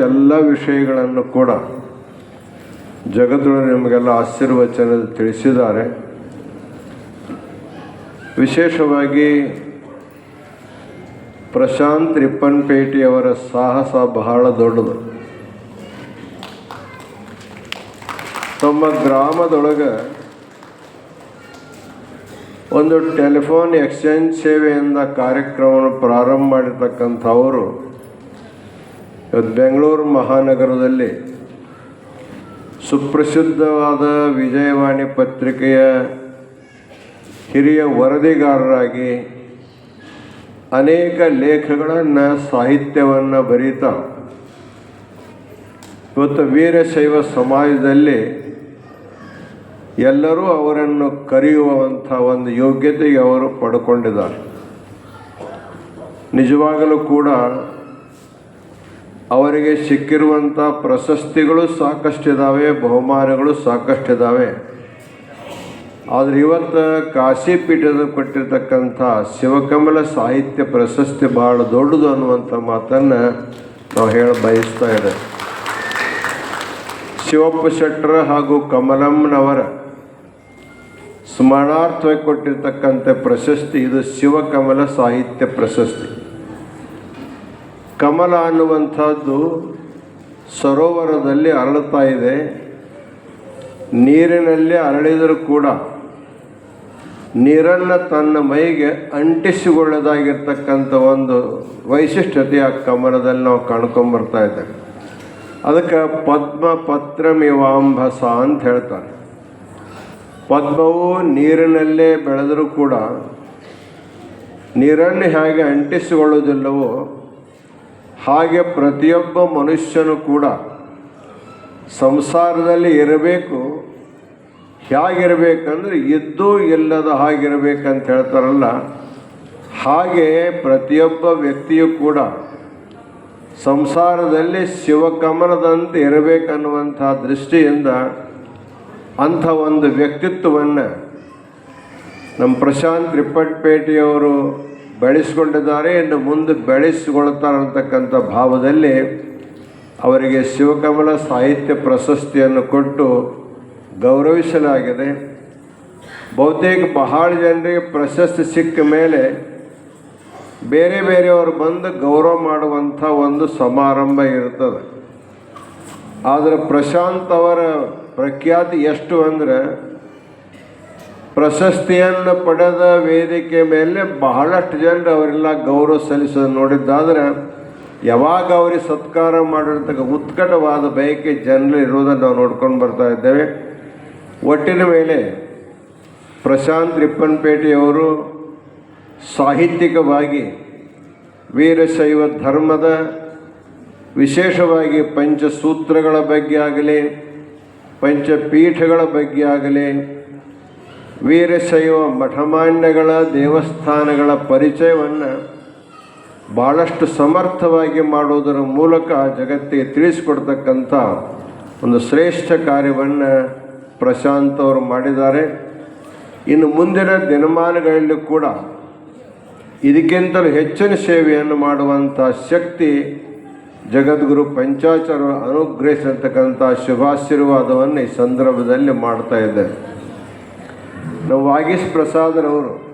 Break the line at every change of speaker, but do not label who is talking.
ಎಲ್ಲ ವಿಷಯಗಳನ್ನು ಕೂಡ ಜಗತ್ತೊಳಗೆ ನಿಮಗೆಲ್ಲ ಆಶೀರ್ವಚನ ತಿಳಿಸಿದ್ದಾರೆ. ವಿಶೇಷವಾಗಿ ಪ್ರಶಾಂತ್ ರಿಪ್ಪನ್ಪೇಟೆಯವರ ಸಾಹಸ ಬಹಳ ದೊಡ್ಡದು. ತಮ್ಮ ಗ್ರಾಮದೊಳಗೆ ಒಂದು ಟೆಲಿಫೋನ್ ಎಕ್ಸ್ಚೇಂಜ್ ಸೇವೆಯಿಂದ ಕಾರ್ಯಕ್ರಮವನ್ನು ಪ್ರಾರಂಭ ಮಾಡಿರ್ತಕ್ಕಂಥವರು ಬೆಂಗಳೂರು ಮಹಾನಗರದಲ್ಲಿ ಸುಪ್ರಸಿದ್ಧವಾದ ವಿಜಯವಾಣಿ ಪತ್ರಿಕೆಯ ಹಿರಿಯ ವರದಿಗಾರರಾಗಿ ಅನೇಕ ಲೇಖಗಳನ್ನು, ಸಾಹಿತ್ಯವನ್ನು ಬರೀತಾ ಇವತ್ತು ವೀರಶೈವ ಸಮಾಜದಲ್ಲಿ ಎಲ್ಲರೂ ಅವರನ್ನು ಕರೆಯುವಂಥ ಒಂದು ಯೋಗ್ಯತೆಗೆ ಅವರು ಪಡ್ಕೊಂಡಿದ್ದಾರೆ. ನಿಜವಾಗಲೂ ಕೂಡ ಅವರಿಗೆ ಸಿಕ್ಕಿರುವಂಥ ಪ್ರಶಸ್ತಿಗಳು ಸಾಕಷ್ಟಿದ್ದಾವೆ ಬಹುಮಾನಗಳು ಸಾಕಷ್ಟಿದ್ದಾವೆ ಆದರೆ ಇವತ್ತು ಕಾಶಿ ಪೀಠದ ಕೊಟ್ಟಿರ್ತಕ್ಕಂಥ ಶಿವಕಮಲ ಸಾಹಿತ್ಯ ಪ್ರಶಸ್ತಿ ಭಾಳ ದೊಡ್ಡದು ಅನ್ನುವಂಥ ಮಾತನ್ನು ನಾವು ಹೇಳ ಬಯಸ್ತಾ ಇದೆ ಶಿವಪ್ಪ ಶೆಟ್ಟರ ಹಾಗೂ ಕಮಲಮ್ಮನವರ ಸ್ಮರಣಾರ್ಥವಾಗಿ ಕೊಟ್ಟಿರ್ತಕ್ಕಂಥ ಪ್ರಶಸ್ತಿ ಇದು ಶಿವಕಮಲ ಸಾಹಿತ್ಯ ಪ್ರಶಸ್ತಿ. ಕಮಲ ಅನ್ನುವಂಥದ್ದು ಸರೋವರದಲ್ಲಿ ಅರಳುತ್ತಾ ಇದೆ. ನೀರಿನಲ್ಲಿ ಅರಳಿದರೂ ಕೂಡ ನೀರನ್ನು ತನ್ನ ಮೈಗೆ ಅಂಟಿಸಿಕೊಳ್ಳೋದಾಗಿರ್ತಕ್ಕಂಥ ಒಂದು ವೈಶಿಷ್ಟ್ಯತೆ ಆ ಕಮಲದಲ್ಲಿ ನಾವು ಕಾಣ್ಕೊಂಬರ್ತಾ ಇದ್ದೇವೆ. ಅದಕ್ಕೆ ಪದ್ಮ ಪತ್ರಮಿವಾಂಭಸ ಅಂತ ಹೇಳ್ತಾರೆ. ಪದ್ಮವು ನೀರಿನಲ್ಲೇ ಬೆಳೆದರೂ ಕೂಡ ನೀರನ್ನು ಹೇಗೆ ಅಂಟಿಸಿಕೊಳ್ಳುವುದಿಲ್ಲವೋ ಹಾಗೆ ಪ್ರತಿಯೊಬ್ಬ ಮನುಷ್ಯನು ಕೂಡ ಸಂಸಾರದಲ್ಲಿ ಇರಬೇಕು. ಹೇಗಿರಬೇಕಂದ್ರೆ ಇದ್ದು ಇಲ್ಲದ ಹಾಗಿರಬೇಕಂತ ಹೇಳ್ತಾರಲ್ಲ. ಹಾಗೆ ಪ್ರತಿಯೊಬ್ಬ ವ್ಯಕ್ತಿಯು ಕೂಡ ಸಂಸಾರದಲ್ಲಿ ಶಿವಕಮಲದಂತೆ ಇರಬೇಕನ್ನುವಂಥ ದೃಷ್ಟಿಯಿಂದ ಅಂಥ ಒಂದು ವ್ಯಕ್ತಿತ್ವವನ್ನು ನಮ್ಮ ಪ್ರಶಾಂತ್ ರಿಪ್ಪಟ್ಪೇಟೆಯವರು ಬೆಳೆಸ್ಕೊಂಡಿದ್ದಾರೆ ಇನ್ನು ಮುಂದೆ ಬೆಳೆಸಿಕೊಳ್ತಾರಂತಕ್ಕಂಥ ಭಾವದಲ್ಲಿ ಅವರಿಗೆ ಶಿವಕಮಲ ಸಾಹಿತ್ಯ ಪ್ರಶಸ್ತಿಯನ್ನು ಕೊಟ್ಟು ಗೌರವಿಸಲಾಗಿದೆ. ಬಹುತೇಕ ಬಹಳ ಜನರಿಗೆ ಪ್ರಶಸ್ತಿ ಸಿಕ್ಕ ಮೇಲೆ ಬೇರೆ ಬೇರೆಯವರು ಬಂದು ಗೌರವ ಮಾಡುವಂಥ ಒಂದು ಸಮಾರಂಭ ಇರ್ತದೆ. ಆದರೆ ಪ್ರಶಾಂತ್ ಅವರ ಪ್ರಖ್ಯಾತಿ ಎಷ್ಟು ಅಂದರೆ ಪ್ರಶಸ್ತಿಯನ್ನು ಪಡೆದ ವೇದಿಕೆ ಮೇಲೆ ಬಹಳಷ್ಟು ಜನರು ಅವರೆಲ್ಲ ಗೌರವ ಸಲ್ಲಿಸೋದು ನೋಡಿದ್ದಾದರೆ, ಯಾವಾಗ ಅವರಿಗೆ ಸತ್ಕಾರ ಮಾಡಿರ್ತಕ್ಕ ಉತ್ಕಟವಾದ ಬಯಕೆ ಜನರು ಇರುವುದನ್ನು ನಾವು ನೋಡ್ಕೊಂಡು ಬರ್ತಾ ಇದ್ದೇವೆ. ಒಟ್ಟಿನ ಮೇಲೆ ಪ್ರಶಾಂತ್ ರಿಪ್ಪನ್ಪೇಟೆಯವರು ಸಾಹಿತ್ಯಿಕವಾಗಿ ವೀರಶೈವ ಧರ್ಮದ ವಿಶೇಷವಾಗಿ ಪಂಚಸೂತ್ರಗಳ ಬಗ್ಗೆ ಆಗಲಿ ಪಂಚಪೀಠಗಳ ಬಗ್ಗೆ ಆಗಲಿ ವೀರಶೈವ ಮಠಮಾನ್ಯಗಳ ದೇವಸ್ಥಾನಗಳ ಪರಿಚಯವನ್ನು ಭಾಳಷ್ಟು ಸಮರ್ಥವಾಗಿ ಮಾಡುವುದರ ಮೂಲಕ ಜಗತ್ತಿಗೆ ತಿಳಿಸಿಕೊಡ್ತಕ್ಕಂಥ ಒಂದು ಶ್ರೇಷ್ಠ ಕಾರ್ಯವನ್ನು ಪ್ರಶಾಂತ್ ಅವರು ಮಾಡಿದ್ದಾರೆ. ಇನ್ನು ಮುಂದಿನ ದಿನಮಾನಗಳಲ್ಲಿ ಕೂಡ ಇದಕ್ಕಿಂತಲೂ ಹೆಚ್ಚಿನ ಸೇವೆಯನ್ನು ಮಾಡುವಂಥ ಶಕ್ತಿ ಜಗದ್ಗುರು ಪಂಚಾಚಾರ ಅನುಗ್ರಹಿಸಿರ್ತಕ್ಕಂಥ ಶುಭಾಶೀರ್ವಾದವನ್ನು ಈ ಸಂದರ್ಭದಲ್ಲಿ ಮಾಡ್ತಾ ಇದ್ದಾರೆ. ವಾಗೀಶ್ ಪ್ರಸಾದರವರು